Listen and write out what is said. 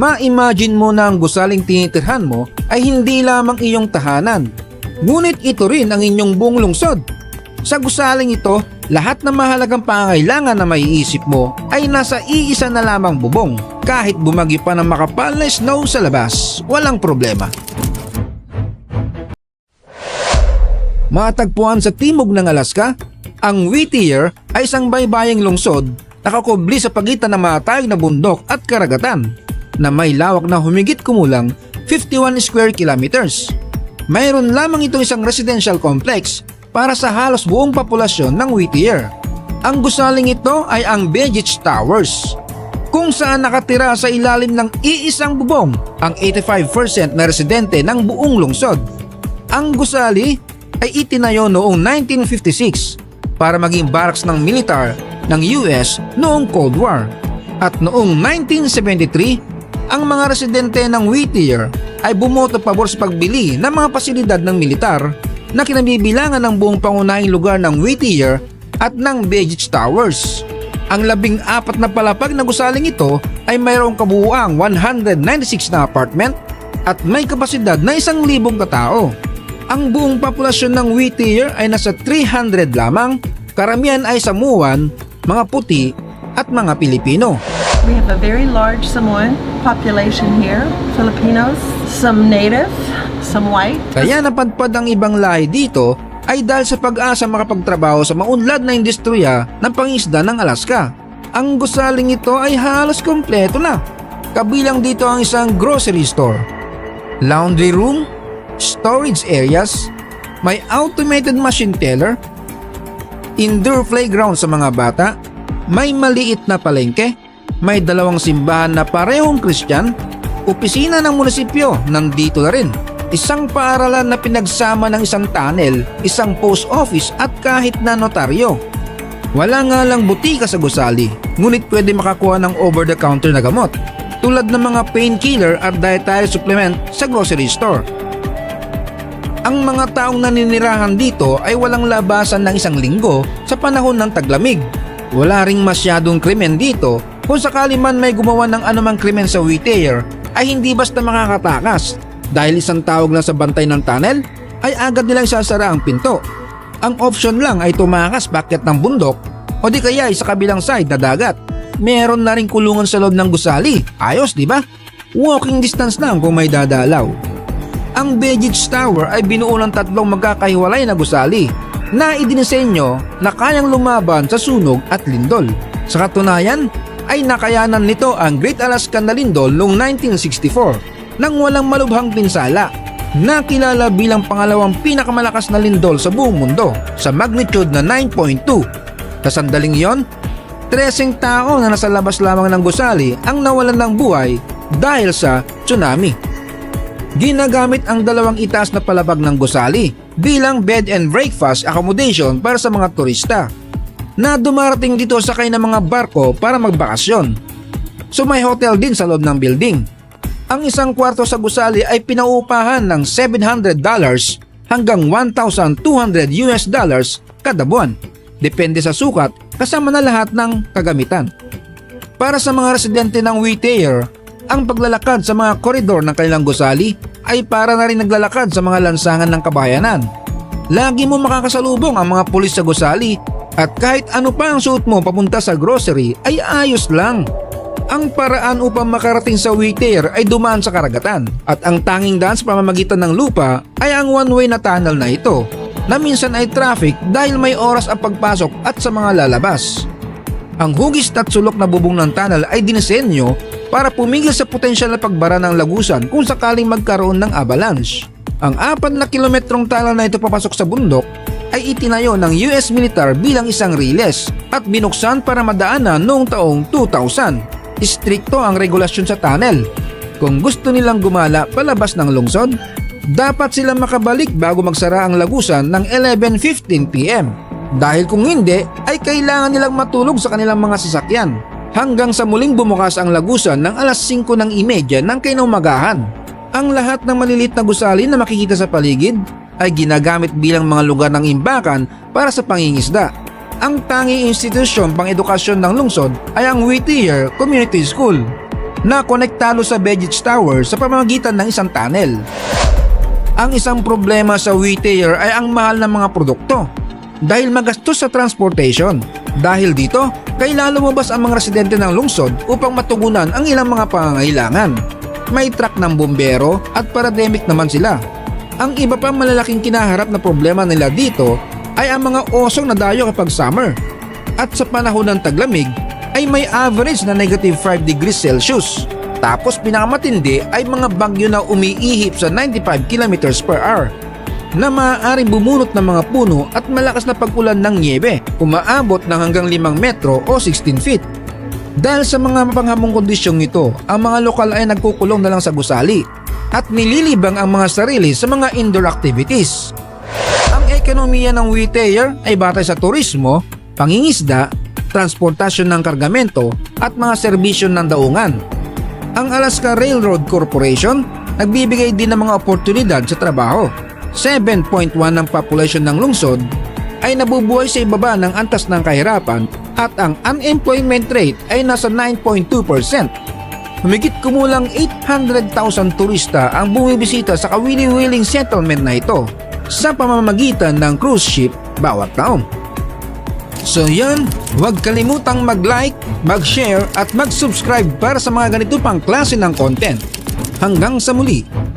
ma-imagine mo na ang gusaling tinitirhan mo ay hindi lamang iyong tahanan. Ngunit ito rin ang inyong buong lungsod. Sa gusaling ito, lahat ng mahalagang pangangailangan na maiisip mo ay nasa iisa na lamang bubong. Kahit bumagi pa ng makapal na snow sa labas, walang problema. Matagpuan sa timog ng Alaska, ang Whittier ay isang baybayang lungsod nakakubli sa pagitan ng matayog na bundok at karagatan na may lawak na humigit kumulang 51 square kilometers. Mayroon lamang itong isang residential complex para sa halos buong populasyon ng Whittier. Ang gusaling ito ay ang Begich Towers, kung saan nakatira sa ilalim ng iisang bubong ang 85% na residente ng buong lungsod. Ang gusali ay itinayo noong 1956 para maging barracks ng militar ng US noong Cold War. At noong 1973, ang mga residente ng Whittier ay bumoto pabor sa pagbili ng mga pasilidad ng militar na kinabibilangan ng buong pangunahing lugar ng Whittier at ng Begich Towers. Ang labing apat na palapag na gusaling ito ay mayroong kabuuang 196 na apartment at may kapasidad na isang libong katao. Ang buong populasyon ng Whittier ay nasa 300 lamang, karamihan ay Samoan, mga puti at mga Pilipino. We have a very large Samoan population here, Filipinos, some native, some white. Kaya napadpad ang ibang lahi dito ay dahil sa pag-asa makapagtrabaho sa maunlad na industriya ng pangisda ng Alaska. Ang gusaling ito ay halos kompleto na. Kabilang dito ang isang grocery store, laundry room, storage areas, may automated machine teller, indoor playground sa mga bata, may maliit na palengke, may dalawang simbahan na parehong Kristyan, opisina ng munisipyo nandito na rin, isang paaralan na pinagsama ng isang tunnel, isang post office at kahit na notaryo. Wala nga lang butika sa gusali, ngunit pwede makakuha ng over-the-counter na gamot, tulad ng mga painkiller at dietary supplement sa grocery store. Ang mga taong naninirahan dito ay walang labasan ng isang linggo sa panahon ng taglamig. Wala ring masyadong krimen dito kung sakali man may gumawa ng anumang krimen sa Whittier ay hindi basta makakatakas dahil isang tawag lang sa bantay ng tunnel ay agad nilang sasara ang pinto. Ang option lang ay tumakas pakyat ng bundok o di kaya ay sa kabilang side na dagat. Meron na rin kulungan sa loob ng gusali. Ayos, di ba? Walking distance lang kung may dadalaw. Ang Begich Tower ay binuo ng tatlong magkakahiwalay na gusali na idinisenyo na kayang lumaban sa sunog at lindol. Sa katunayan ay nakayanan nito ang Great Alaskan na lindol noong 1964 nang walang malubhang pinsala nakilala bilang pangalawang pinakamalakas na lindol sa buong mundo sa magnitude na 9.2. Sa sandaling iyon, 13 tao na nasa labas lamang ng gusali ang nawalan ng buhay dahil sa tsunami. Ginagamit ang dalawang itaas na palabag ng gusali bilang bed and breakfast accommodation para sa mga turista na dumarating dito sakay ng mga barko para magbakasyon. So may hotel din sa loob ng building. Ang isang kwarto sa gusali ay pinaupahan ng $700 hanggang 1,200 US dollars kada buwan. Depende sa sukat kasama na lahat ng kagamitan. Para sa mga residente ng Whittier, ang paglalakad sa mga koridor ng kanilang gusali ay para na rin naglalakad sa mga lansangan ng kabayanan. Lagi mo makakasalubong ang mga pulis sa gusali at kahit ano pa ang suot mo papunta sa grocery ay ayos lang. Ang paraan upang makarating sa Whittier ay dumaan sa karagatan at ang tanging daan sa pamamagitan ng lupa ay ang one-way na tunnel na ito na minsan ay traffic dahil may oras ang pagpasok at sa mga lalabas. Ang hugis at sulok na bubong ng tunnel ay dinisenyo para pumigil sa potensyal na pagbara ng lagusan kung sakaling magkaroon ng avalanche. Ang apat na kilometrong tunnel na ito papasok sa bundok ay itinayo ng US militar bilang isang riles at binuksan para madaanan noong taong 2000. Istrikto ang regulasyon sa tunnel. Kung gusto nilang gumala palabas ng lungsod, dapat silang makabalik bago magsara ang lagusan ng 11.15pm. Dahil kung hindi, ay kailangan nilang matulog sa kanilang mga sasakyan hanggang sa muling bumukas ang lagusan ng alas 5 ng imedya ng kinaumagahan. Ang lahat ng malilit na gusali na makikita sa paligid ay ginagamit bilang mga lugar ng imbakan para sa pangingisda. Ang tanging institusyon pang edukasyon ng lungsod ay ang Whittier Community School. na konektado sa Veget's Tower sa pamamagitan ng isang tunnel. Ang isang problema sa Whittier ay ang mahal ng mga produkto dahil magastos sa transportation. Dahil dito, kailangan lumabas ang mga residente ng lungsod upang matugunan ang ilang mga pangangailangan. May truck ng bombero at parademic naman sila. Ang iba pang malalaking kinaharap na problema nila dito ay ang mga osong nadayo kapag summer. At sa panahon ng taglamig ay may average na negative 5 degrees Celsius. Tapos pinakamatindi ay mga bagyo na umiihip sa 95 km per hour na maaaring bumunot ng mga puno at malakas na pag-ulan ng niebe, umaabot ng hanggang 5 metro o 16 feet. Dahil sa mga mapanghamong kondisyong ito, ang mga lokal ay nagkukulong na lang sa gusali at nililibang ang mga sarili sa mga indoor activities. Ang ekonomiya ng Whittier ay batay sa turismo, pangingisda, transportasyon ng kargamento at mga serbisyo ng daungan. Ang Alaska Railroad Corporation nagbibigay din ng mga oportunidad sa trabaho. 7.1 ng population ng lungsod ay nabubuhay sa ibaba ng antas ng kahirapan at ang unemployment rate ay nasa 9.2%. Humigit kumulang 800,000 turista ang bumibisita sa kawili-wiling settlement na ito sa pamamagitan ng cruise ship bawat taon. So yan, huwag kalimutang mag-like, mag-share at mag-subscribe para sa mga ganito pang klase ng content. Hanggang sa muli!